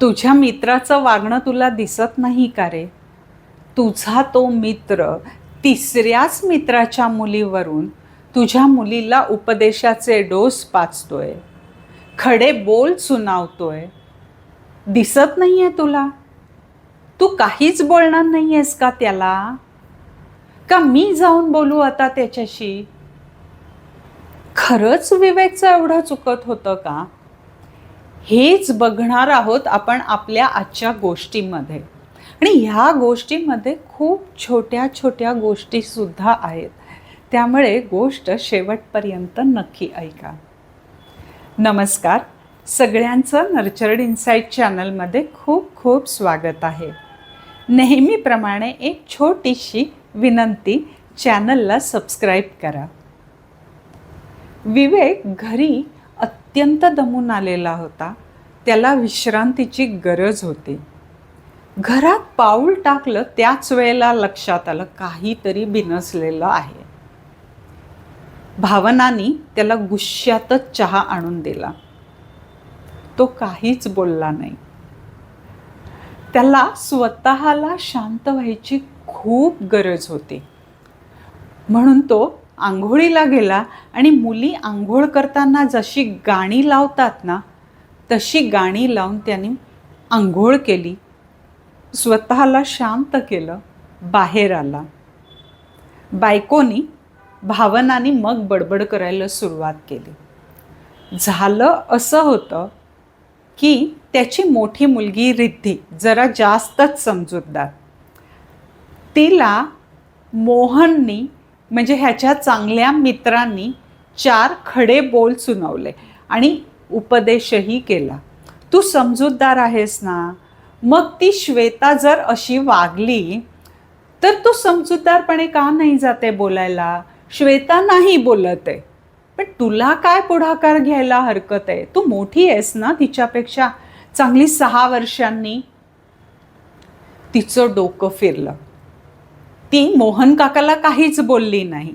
तुझ्या मित्राचं वागणं तुला दिसत नाही का रे? तुझा तो मित्र तिसऱ्याच मित्राच्या मुलीवरून तुझ्या मुलीला उपदेशाचे डोस पाचतोय. खडे बोल सुनावतोय. दिसत नाही आहे तुला? तू काहीच बोलणार नाही आहेस का त्याला? का मी जाऊन बोलू आता त्याच्याशी? खरंच विवेकचं एवढं चुकत होतं का? हेच बघणार आहोत आपण आपल्या आजच्या गोष्टीमध्ये. आणि ह्या गोष्टीमध्ये खूप छोट्या छोट्या गोष्टीसुद्धा आहेत. त्यामुळे गोष्ट शेवटपर्यंत नक्की ऐका. नमस्कार. सगळ्यांचं नर्चर्ड इन्साईट चॅनलमध्ये खूप खूप स्वागत आहे. नेहमीप्रमाणे एक छोटीशी विनंती चॅनलला सबस्क्राईब करा. विवेक घरी अत्यंत दमून आलेला होता. त्याला विश्रांतीची गरज होती. घरात पाऊल टाकलं त्याच वेळेला लक्षात आलं काहीतरी बिनसलेलं आहे. भावनानी त्याला गुश्शातच चहा आणून दिला. तो काहीच बोलला नाही. त्याला स्वतःला शांत व्हायची खूप गरज होती. म्हणून तो आंघोळीला गेला आणि मुली आंघोळ करताना जशी गाणी लावतात ना तशी गाणी लावून त्यांनी आंघोळ केली. स्वतःला शांत केलं बाहेर आला. बायकोनी भावनाने मग बडबड करायला सुरुवात केली. झालं असं होतं की त्याची मोठी मुलगी रिद्धी जरा जास्तच समजूतदार. तिला मोहननी म्हणजे ह्याच्या चांगल्या मित्रांनी चार खडे बोल सुनावले आणि उपदेशही केला. तू समजूतदार आहेस ना? मग ती श्वेता जर अशी वागली तर तू समजूतदारपणे का नाही जाते बोलायला? श्वेता नाही बोलत आहे. पण तुला काय पुढाकार घ्यायला हरकत आहे? तू मोठी आहेस ना तिच्यापेक्षा? चांगली सहा वर्षांनी. तिचं डोकं फिरलं. ती मोहन काकाला काहीच बोलली नाही.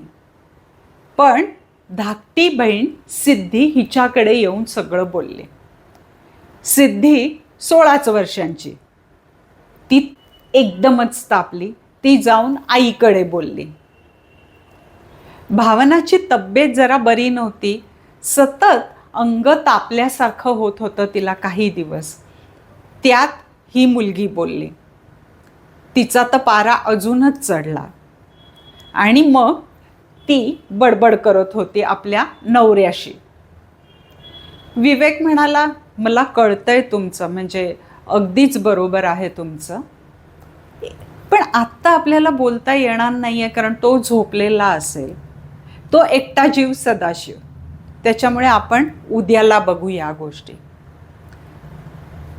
पण धाकटी बहीण सिद्धी हिच्याकडे येऊन सगळं बोलली. सिद्धी सोळाच वर्षांची. ती एकदमच तापली. ती जाऊन आईकडे बोलली. भावनाची तब्येत जरा बरी नव्हती. सतत अंग तापल्यासारखं होत होतं तिला काही दिवस. त्यात ही मुलगी बोलली. तिचा तर पारा अजूनच चढला. आणि मग ती बडबड करत होती आपल्या नवऱ्याशी. विवेक म्हणाला मला कळतंय तुमचं म्हणजे अगदीच बरोबर आहे तुमचं. पण आत्ता आपल्याला बोलता येणार नाही आहे कारण तो झोपलेला असेल. तो एकटा जीव सदाशिव. त्याच्यामुळे आपण उद्याला बघू या गोष्टी.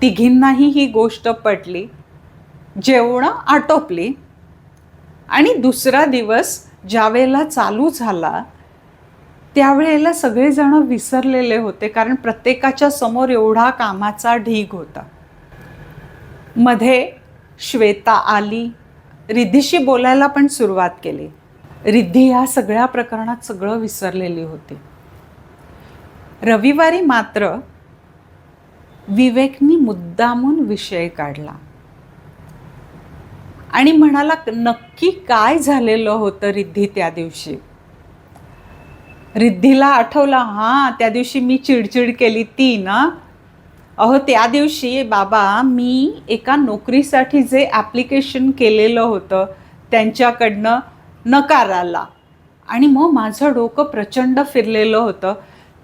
तिघींनाही ही गोष्ट पटली. जेवणं आटोपली. आणि दुसरा दिवस ज्यावेळेला चालू झाला त्यावेळेला सगळेजण विसरलेले होते कारण प्रत्येकाच्या समोर एवढा कामाचा ढीग होता. मध्ये श्वेता आली रिद्धीशी बोलायला पण सुरुवात केली. रिद्धी ह्या सगळ्या प्रकरणात सगळं विसरलेली होती. रविवारी मात्र विवेकनी मुद्दामून विषय काढला. आणि म्हणाला नक्की काय झालेलं होतं रिद्धी त्या दिवशी? रिद्धीला आठवला हां त्या दिवशी मी चिडचिड केली ती ना. अहो त्या दिवशी बाबा मी एका नोकरीसाठी जे ॲप्लिकेशन केलेलं होतं त्यांच्याकडनं नकार आला. आणि मग माझं डोकं प्रचंड फिरलेलं होतं.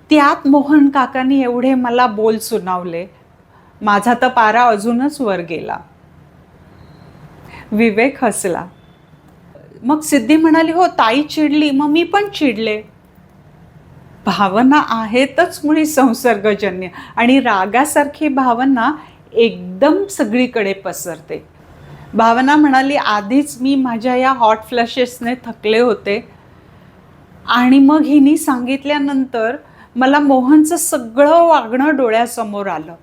त्यात मोहन काकांनी एवढे मला बोल सुनावले. माझा तर पारा अजूनच वर गेला. विवेक हसला. मग सिद्धी म्हणाली हो ताई चिडली मग मी पण चिडले. भावना आहेतच मुळी संसर्गजन्य आणि रागासारखी भावना एकदम सगळीकडे पसरते. भावना म्हणाली आधीच मी माझ्या या हॉट फ्लॅशेसने थकले होते आणि मग हिनी सांगितल्यानंतर मला मोहनचं सगळं वागणं डोळ्यासमोर आलं.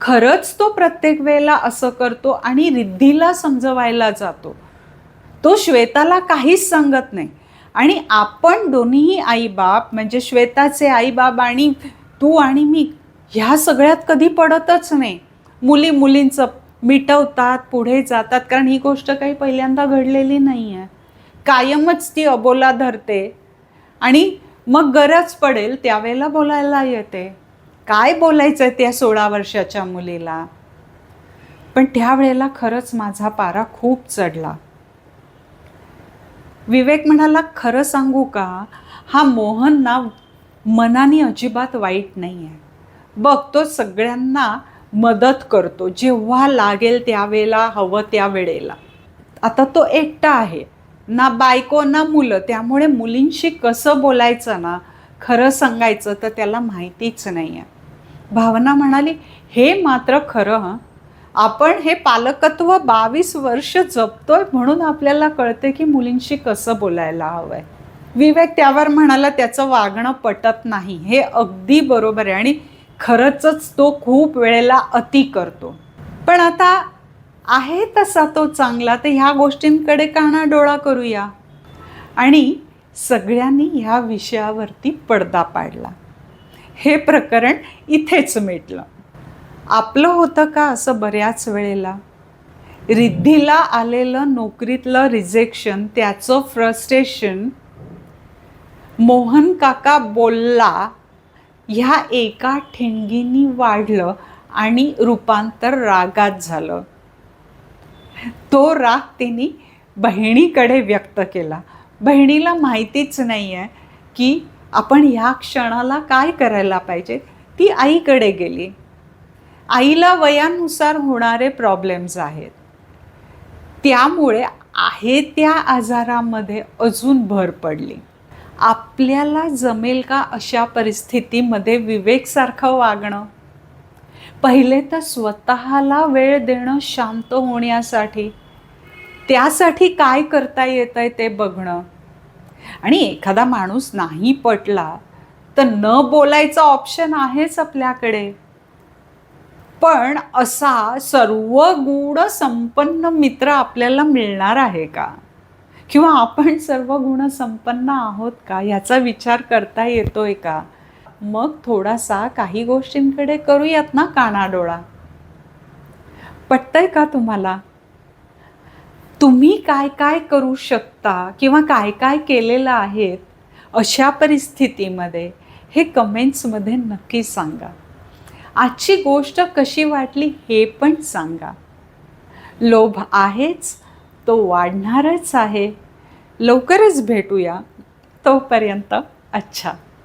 खरंच तो प्रत्येक वेळेला असं करतो आणि रिद्धीला समजवायला जातो. तो श्वेताला काहीच सांगत नाही. आणि आपण दोन्हीही आईबाप म्हणजे श्वेताचे आईबाप आणि तू आणि मी ह्या सगळ्यात कधी पडतच नाही. मुली मुलींचं मिटवतात पुढे जातात कारण ही गोष्ट काही पहिल्यांदा घडलेली नाही आहे कायमच ती अबोला धरते आणि मग गरज पडेल त्यावेळेला बोलायला येते. काय बोलायचं आहे त्या सोळा वर्षाच्या मुलीला? पण त्यावेळेला खरंच माझा पारा खूप चढला. विवेक म्हणाला खरं सांगू का? हा मोहन ना मनाने अजिबात वाईट नाही आहे बघ तो सगळ्यांना मदत करतो जेव्हा लागेल त्यावेळेला हवं त्या वेळेला. आता तो एकटा आहे. ना बायको ना मुलं त्यामुळे मुलींशी कसं बोलायचं ना खरं सांगायचं तर त्याला माहितीच नाही आहे भावना म्हणाली हे मात्र खरं हं. आपण हे पालकत्व बावीस वर्ष जपतोय म्हणून आपल्याला कळते की मुलींशी कसं बोलायला हवंय. विवेक त्यावर म्हणाला त्याचं वागणं पटत नाही. हे अगदी बरोबर आहे आणि खरंच तो खूप वेळेला अति करतो. पण आता आहे तसा तो चांगला तर ह्या गोष्टींकडे काना डोळा करूया? आणि सगळ्यांनी ह्या विषयावरती पडदा पाडला. हे प्रकरण इथेच मिटलं. आपलं होतं का असं बऱ्याच वेळेला? रिद्धीला आलेलं नोकरीतलं रिजेक्शन त्याचं फ्रस्ट्रेशन मोहन काका बोलला ह्या एका ठिणगीनी वाढलं आणि रूपांतर रागात झालं. तो राग तिने बहिणीकडे व्यक्त केला. बहिणीला माहितीच नाही आहे की आपण ह्या क्षणाला काय करायला पाहिजे? ती आईकडे गेली. आईला वयानुसार होणारे प्रॉब्लेम्स आहेत. त्यामुळे आहे त्या आजारामध्ये अजून भर पडली. आपल्याला जमेल का अशा परिस्थितीमध्ये विवेकसारखं वागणं? पहिले तर स्वतःला वेळ देणं शांत होण्यासाठी. त्यासाठी काय करता येत आहे ते बघणं. आणि एखादा माणूस नाही पटला तर न बोलायचा ऑप्शन आहेच आपल्याकडे. पण असा सर्व गुण संपन्न मित्र आपल्याला मिळणार आहे का? किंवा आपण सर्व गुण संपन्न आहोत का? याचा विचार करता येतोय का? मग थोडासा काही गोष्टींकडे करूयात ना कानाडोळा. पटतंय का तुम्हाला? तुम्ही काय काय करू शकता किंवा काय काय केलेलं आहेत अशा परिस्थितीमध्ये हे कमेंट्समध्ये नक्की सांगा. आजची गोष्ट कशी वाटली हे पण सांगा. लोभ आहेच तो वाढणारच आहे. लवकरच भेटूया तोपर्यंत अच्छा.